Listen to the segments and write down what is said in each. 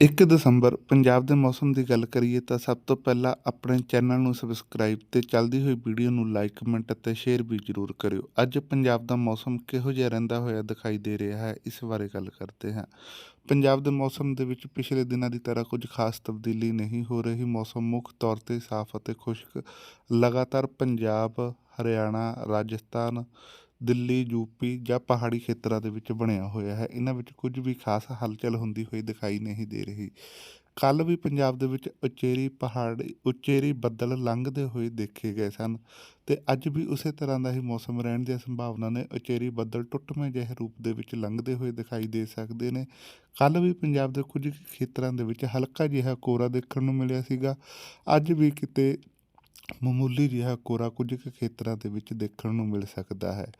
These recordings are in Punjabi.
1 ਦਸੰਬਰ ਪੰਜਾਬ ਦੇ ਮੌਸਮ ਦੀ ਗੱਲ ਕਰੀਏ ਤਾਂ ਸਭ ਤੋਂ ਪਹਿਲਾਂ ਆਪਣੇ ਚੈਨਲ ਨੂੰ ਸਬਸਕ੍ਰਾਈਬ ਤੇ ਚੱਲਦੀ ਹੋਈ ਵੀਡੀਓ ਨੂੰ ਲਾਈਕ, ਕਮੈਂਟ ਅਤੇ ਸ਼ੇਅਰ ਵੀ ਜ਼ਰੂਰ ਕਰਿਓ। ਅੱਜ ਪੰਜਾਬ ਦਾ ਮੌਸਮ ਕਿਹੋ ਜਿਹਾ ਰਹਿੰਦਾ ਹੋਇਆ ਦਿਖਾਈ ਦੇ ਰਿਹਾ ਹੈ, ਇਸ ਬਾਰੇ ਗੱਲ ਕਰਦੇ ਹਾਂ। ਪੰਜਾਬ ਦੇ ਮੌਸਮ ਦੇ ਵਿੱਚ ਪਿਛਲੇ ਦਿਨਾਂ ਦੀ ਤਰ੍ਹਾਂ ਕੁਝ ਖਾਸ ਤਬਦੀਲੀ ਨਹੀਂ ਹੋ ਰਹੀ। ਮੌਸਮ ਮੁੱਖ ਤੌਰ ਤੇ ਸਾਫ਼ ਅਤੇ ਖੁਸ਼ਕ। ਲਗਾਤਾਰ ਪੰਜਾਬ, ਹਰਿਆਣਾ, ਰਾਜਸਥਾਨ ਦਿੱਲੀ ਯੂਪੀ ਜਾਂ ਪਹਾੜੀ ਖੇਤਰਾਂ ਦੇ ਵਿੱਚ ਬਣਿਆ ਹੋਇਆ ਹੈ। ਇਹਨਾਂ ਵਿੱਚ ਕੁਝ ਵੀ ਖਾਸ ਹਲਚਲ ਹੁੰਦੀ ਹੋਈ ਦਿਖਾਈ ਨਹੀਂ ਦੇ ਰਹੀ। ਕੱਲ ਵੀ ਪੰਜਾਬ ਦੇ ਵਿੱਚ ਉਚੇਰੀ ਪਹਾੜੀ, ਉਚੇਰੀ ਬੱਦਲ ਲੰਘਦੇ ਹੋਏ ਦੇਖੇ ਗਏ ਸਨ ਤੇ ਅੱਜ ਵੀ ਉਸੇ ਤਰ੍ਹਾਂ ਦਾ ਹੀ ਮੌਸਮ ਰਹਿਣ ਦੀਆਂ ਸੰਭਾਵਨਾ ਨੇ। ਉਚੇਰੀ ਬੱਦਲ ਟੁੱਟਵੇਂ ਜਿਹੇ ਰੂਪ ਦੇ ਵਿੱਚ ਲੰਘਦੇ ਹੋਏ ਦਿਖਾਈ ਦੇ ਸਕਦੇ ਨੇ। ਕੱਲ ਵੀ ਪੰਜਾਬ ਦੇ ਕੁਝ ਖੇਤਰਾਂ ਦੇ ਵਿੱਚ ਹਲਕਾ ਜਿਹਾ ਕੋਰਾ ਦੇਖਣ ਨੂੰ ਮਿਲਿਆ ਸੀਗਾ। ਅੱਜ ਵੀ ਕਿਤੇ ਮਾਮੂਲੀ ਜਿਹਾ ਕੋਰਾ ਕੁਝ ਕੁ ਖੇਤਰਾਂ ਦੇ ਵਿੱਚ ਦੇਖਣ ਨੂੰ ਮਿਲ ਸਕਦਾ ਹੈ।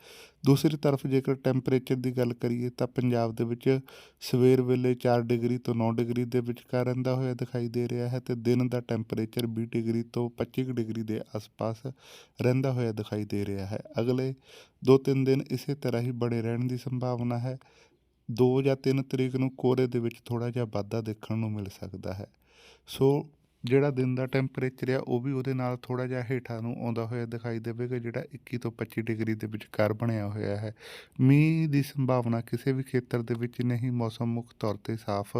ਦੂਸਰੀ ਤਰਫ ਜੇਕਰ ਟੈਂਪਰੇਚਰ ਦੀ ਗੱਲ ਕਰੀਏ ਤਾਂ ਪੰਜਾਬ ਦੇ ਵਿੱਚ ਸਵੇਰ ਵੇਲੇ 4 ਡਿਗਰੀ ਤੋਂ 9 ਡਿਗਰੀ ਦੇ ਵਿਚਕਾਰ ਰਹਿੰਦਾ ਹੋਇਆ ਦਿਖਾਈ ਦੇ ਰਿਹਾ ਹੈ ਤੇ ਦਿਨ ਦਾ ਟੈਂਪਰੇਚਰ 20 ਡਿਗਰੀ ਤੋਂ 25 ਡਿਗਰੀ ਦੇ ਆਸ-ਪਾਸ ਰਹਿੰਦਾ ਹੋਇਆ ਦਿਖਾਈ ਦੇ ਰਿਹਾ ਹੈ। ਅਗਲੇ 2-3 ਦਿਨ ਇਸੇ ਤਰ੍ਹਾਂ ਹੀ ਬਣੇ ਰਹਿਣ ਦੀ ਸੰਭਾਵਨਾ ਹੈ। 2 ਜਾਂ 3 ਤਰੀਕ ਨੂੰ ਕੋਰੇ ਦੇ ਵਿੱਚ ਥੋੜਾ ਜਿਹਾ ਵਾਧਾ ਦੇਖਣ ਨੂੰ ਮਿਲ ਸਕਦਾ ਹੈ। ਸੋ ਜਿਹੜਾ ਦਿਨ ਦਾ ਟੈਂਪਰੇਚਰ ਆ, ਉਹ ਵੀ ਉਹਦੇ ਨਾਲ ਥੋੜਾ ਜਿਹਾ ਹੇਠਾਂ ਨੂੰ ਆਉਂਦਾ ਹੋਇਆ ਦਿਖਾਈ ਦੇਵੇਗਾ, ਜਿਹੜਾ 21 ਤੋਂ 25 ਡਿਗਰੀ ਦੇ ਵਿਚਕਾਰ ਬਣਿਆ ਹੋਇਆ ਹੈ। ਮੀਂਹ ਦੀ ਸੰਭਾਵਨਾ ਕਿਸੇ ਵੀ ਖੇਤਰ ਦੇ ਵਿੱਚ ਨਹੀਂ, ਮੌਸਮ ਮੁੱਖ ਤੌਰ ਤੇ ਸਾਫ਼